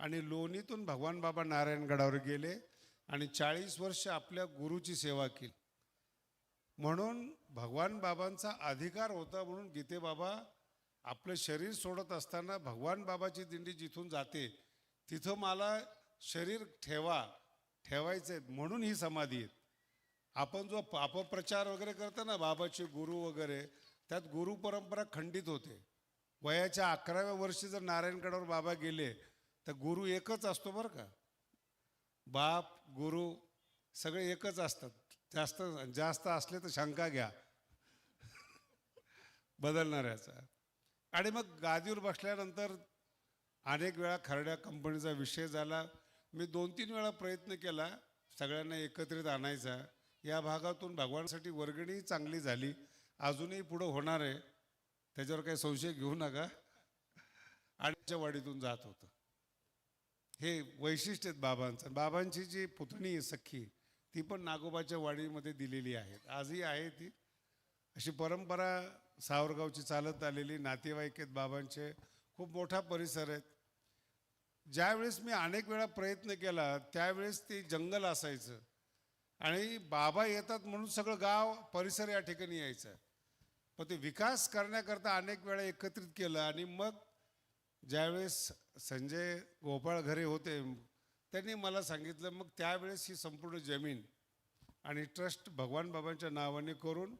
आणि लोणीतून भगवान बाबा नारायणगडावर गेले आणि चाळीस वर्ष आपल्या गुरुची सेवा केली. म्हणून भगवान बाबांचा अधिकार होता म्हणून गीते बाबा आपलं शरीर सोडत असताना भगवान बाबाची दिंडी जिथून जाते तिथं मला शरीर ठेवा ठेवायचं आहे म्हणून ही समाधी आहे. आपण जो अपप्रचार वगैरे करतो ना बाबाचे गुरु वगैरे त्यात गुरु परंपरा खंडित होते. वयाच्या अकराव्या वर्षी जर नारायणगडावर बाबा गेले तर गुरु एकच असतो बरं का. बाप गुरु सगळे एकच असतात. जास्त जास्त असले तर शंका घ्या. बदलणाऱ्याचा आणि मग गादीवर बसल्यानंतर अनेक वेळा खरड्या कंपनीचा विषय झाला. मी दोन तीन वेळा प्रयत्न केला. सगळ्यांना एकत्रित आणायचा. या भागातून भगवानसाठी वर्गणी चांगली झाली. अजूनही पुढं होणार आहे. त्याच्यावर काही संशय घेऊ नका. आणि वाडीतून जात होतं. हे वैशिष्ट्य आहेत बाबांचं. बाबांची जी पुतणी आहे सख्खी ती पण नागोबाच्या वाडीमध्ये दिलेली आहे आजही आहे ती. अशी परंपरा सावरगावची चालत आलेली नातेवाईक आहेत बाबांचे. खूप मोठा परिसर आहेत ज्यावेळेस मी अनेक वेळा प्रयत्न केला त्यावेळेस ते जंगल असायचं. आणि बाबा येतात म्हणून सगळं गाव परिसर या ठिकाणी यायचं. पण ते विकास करण्याकरता अनेक वेळा एकत्रित केलं आणि मग ज्यावेळेस संजय गोपाळ घरे होते त्यांनी मला सांगितलं मग त्यावेळेस ही संपूर्ण जमीन आणि ट्रस्ट भगवान बाबांच्या नावाने करून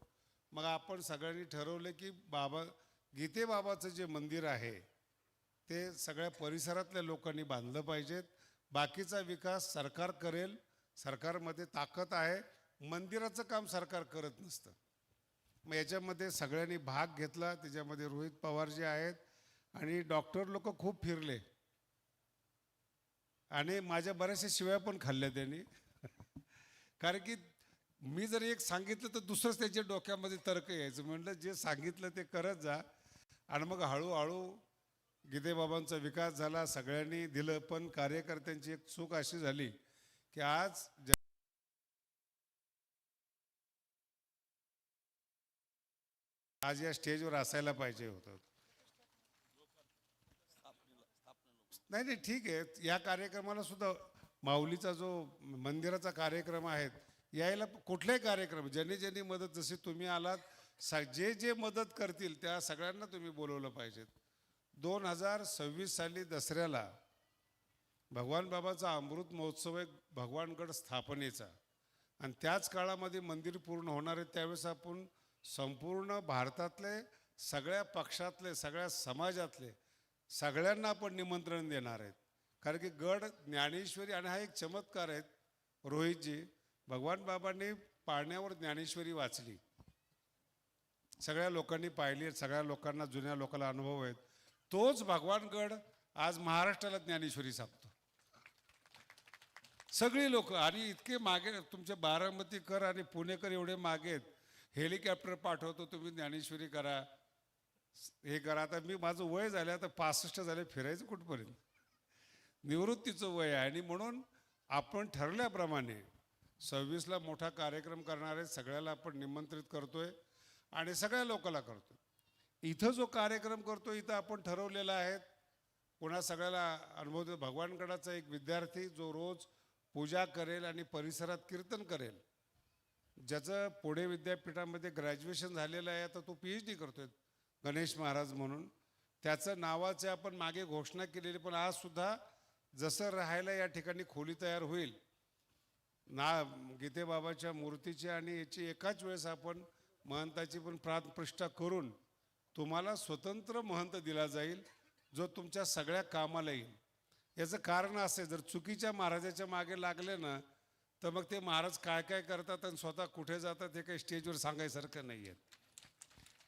मग आपण सगळ्यांनी ठरवलं की बाबा गीते बाबाचं जे मंदिर आहे ते सगळ्या परिसरातल्या लोकांनी बांधलं पाहिजेत. बाकीचा विकास सरकार करेल सरकारमध्ये ताकद आहे मंदिराचं काम सरकार करत नसतं. मग याच्यामध्ये सगळ्यांनी भाग घेतला. त्याच्यामध्ये रोहित पवार जे आहेत आणि डॉक्टर लोक खूप फिरले. आणि माझ्या बऱ्याचशा शिव्या पण खाल्ल्या त्यांनी. कारण की मी जर एक सांगितलं तर दुसरंच त्याच्या डोक्यामध्ये तर्क यायचं. म्हटलं जे सांगितलं ते करत जा. आणि मग हळूहळू गीतेबाबांचा विकास झाला. सगळ्यांनी दिलं. पण कार्यकर्त्यांची एक चूक अशी झाली की आज आज या स्टेजवर असायला पाहिजे होतं. नाही नाही ठीक आहे. या कार्यक्रमाला सुद्धा माऊलीचा जो मंदिराचा कार्यक्रम आहे यायला कुठलाही कार्यक्रम ज्यांनी ज्यांनी मदत जशी तुम्ही आलात स जे जे मदत करतील त्या सगळ्यांना तुम्ही बोलवलं पाहिजेत दोन हजार सव्वीस साली दसऱ्याला भगवान बाबाचा अमृत महोत्सव एक भगवानगड स्थापनेचा. आणि त्याच काळामध्ये मंदिर पूर्ण होणार आहे त्यावेळेस आपण संपूर्ण भारतातले सगळ्या पक्षातले सगळ्या समाजातले सगळ्यांना आपण निमंत्रण देणार आहेत. कारण की गड ज्ञानेश्वरी आणि हा एक चमत्कार आहेत. रोहितजी भगवान बाबांनी पाळण्यावर ज्ञानेश्वरी वाचली. सगळ्या लोकांनी पाहिली सगळ्या लोकांना जुन्या लोकांना अनुभव आहेत. तोच भगवानगड आज महाराष्ट्राला ज्ञानेश्वरी सापतो. सगळी लोक आणि इतके मागे तुमचे बारामतीकर आणि पुणेकर एवढे मागे आहेत. हेलिकॉप्टर पाठवतो तुम्ही ज्ञानेश्वरी करा. हे करा. आता मी माझं वय झालं आता पासष्ट झाले फिरायचं कुठपर्यंत? निवृत्तीचं वय आहे. आणि म्हणून आपण ठरल्याप्रमाणे सव्वीसला मोठा कार्यक्रम करणारे सगळ्याला आपण निमंत्रित करतोय आणि सगळ्या लोकांना करतोय. इथं जो कार्यक्रम करतो इथं आपण ठरवलेला आहे. पुन्हा सगळ्याला अनुभव देतो भगवानगडाचा एक विद्यार्थी जो रोज पूजा करेल आणि परिसरात कीर्तन करेल ज्याचं पुणे विद्यापीठामध्ये ग्रॅज्युएशन झालेलं आहे आता तो पी एच डी करतोय. गणेश महाराज म्हणून. त्याचं नावाचे आपण मागे घोषणा केलेली पण आज सुद्धा जसं राहायला या ठिकाणी खोली तयार होईल ना गीतेबाबाच्या मूर्तीची आणि याची एकाच वेळेस आपण महंताची पण प्राणप्रतिष्ठा करून तुम्हाला स्वतंत्र महंत दिला जाईल जो तुमच्या सगळ्या कामाला येईल. याचं कारण असं जर चुकीच्या महाराजाच्या मागे लागले ना तर मग ते महाराज काय काय करतात आणि स्वतः कुठे जातात हे काही स्टेजवर सांगायसारखं नाही आहे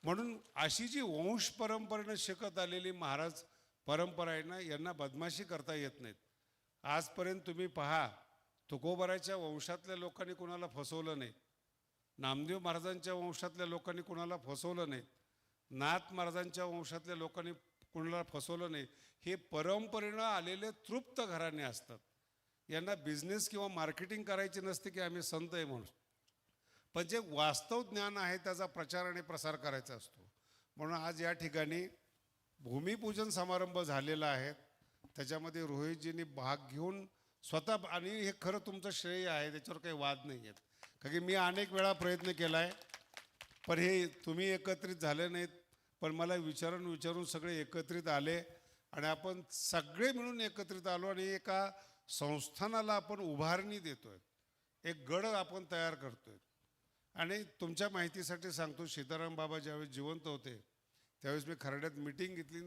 म्हणून अशी जी वंश परंपरेनं शिकत आलेली महाराज परंपरा आहे ना यांना बदमाशी करता येत नाहीत. आजपर्यंत तुम्ही पहा तुकोबराच्या वंशातल्या लोकांनी कुणाला फसवलं नाही. नामदेव महाराजांच्या वंशातल्या लोकांनी कुणाला फसवलं नाही. नाथ महाराजांच्या वंशातल्या लोकांनी कुणाला फसवलं नाही. हे परंपरेनं आलेले तृप्त घराणे असतात. यांना बिझनेस किंवा मार्केटिंग करायची नसते की आम्ही संत आहे म्हणून. पण जे वास्तव ज्ञान आहे त्याचा प्रचार आणि प्रसार करायचा असतो. म्हणून आज या ठिकाणी भूमिपूजन समारंभ झालेला आहे. त्याच्यामध्ये रोहितजींनी भाग घेऊन स्वतः आणि हे खरं तुमचं श्रेय आहे त्याच्यावर काही वाद नाही आहेत. कारण की मी अनेक वेळा प्रयत्न केला आहे पण हे तुम्ही एकत्रित झाले नाहीत. पण मला विचारून विचारून सगळे एकत्रित आले आणि आपण सगळे मिळून एकत्रित आलो आणि एका संस्थानाला आपण उभारणी देतो आहे एक गड आपण तयार करतो आहे आणि तुमच्या माहितीसाठी सांगतो सीताराम बाबा ज्यावेळेस जिवंत होते त्यावेळेस मी खरड्यात मिटिंग घेतली.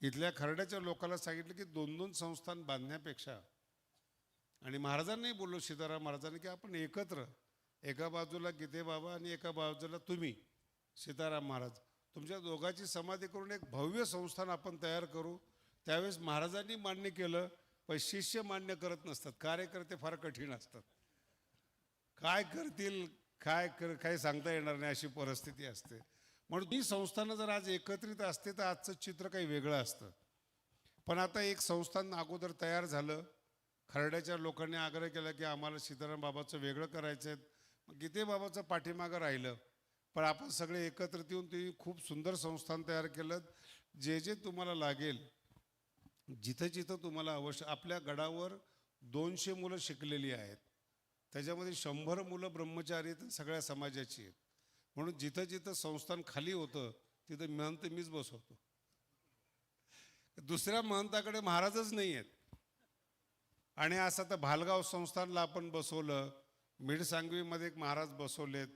इथल्या खरड्याच्या लोकांना सांगितलं की दोन दोन संस्थान बांधण्यापेक्षा आणि महाराजांनाही बोललो सीताराम महाराजांनी की आपण एकत्र एका बाजूला गीते बाबा आणि एका बाजूला तुम्ही सीताराम महाराज. तुमच्या दोघाची समाधी करून एक भव्य संस्थान आपण तयार करू. त्यावेळेस महाराजांनी मान्य केलं पण शिष्य मान्य करत नसतात. कार्यकर्ते फार कठीण असतात. काय करतील काय कर काही सांगता येणार नाही अशी परिस्थिती असते. म्हणून ही संस्थानं जर आज एकत्रित असते तर आजचं चित्र काही वेगळं असतं. पण आता एक संस्थान अगोदर तयार झालं. खरड्याच्या लोकांनी आग्रह केला की आम्हाला सीताराम बाबाचं वेगळं करायचं आहे गीते बाबाचं पाठीमागं राहिलं. पण आपण सगळे एकत्रित येऊन तुम्ही खूप सुंदर संस्थान तयार केलं. जे जे तुम्हाला लागेल जिथं जिथं तुम्हाला आवश्यक आपल्या गडावर दोनशे मुलं शिकलेली आहेत. त्याच्यामध्ये शंभर मुलं ब्रह्मचारी आहेत सगळ्या समाजाची आहेत. म्हणून जिथं जिथं संस्थान खाली होतं तिथं महंत मीच बसवतो. दुसऱ्या महंताकडे महाराजच नाही आहेत. आणि असं तर भालगाव संस्थानला आपण बसवलं मिडसांगवीमध्ये एक महाराज बसवलेत